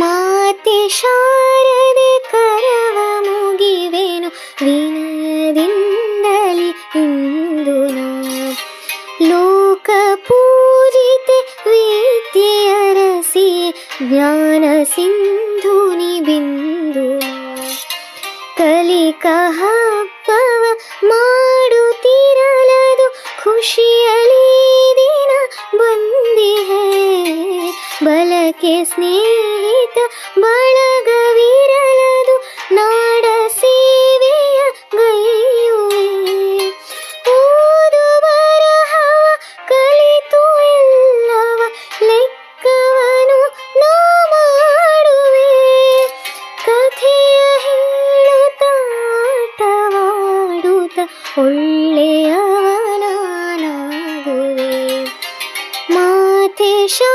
ಮಾತೆ ಶಾರದೆ ಕರವ ಮುಗಿವೆನು ವಿನಯದಿಂದಲಿ ಇಂದು ನಾ ಲೋಕ ಪೂಜಿತೆ ವಿದ್ಯೆಯರಸಿ ಜ್ಞಾನ ಸಿಂಧುನಿ ಬಿಂದು ಕಲಿಕ ಹಬ್ಬವ ಮಾಡುತ್ತಿರಲದು ಬಲಕೆ ಸ್ನೇಹಿತ ಬಳಗವಿರಲದು ನಾಡ ಸೇವೆಯ ಗೈಯುವೆ. ಓದು ಬರಹವ ಕಲಿತು ಎಲ್ಲವ ಲೆಕ್ಕವನು ನಾ ಮಾಡುವೆ ಕಥೆಯ ಹೇಳುತ್ತಾಟವಾಡುತ್ತ ಒಳ್ಳೆಯವನಾಗುವೆ ಮಾತೆ ಶಾ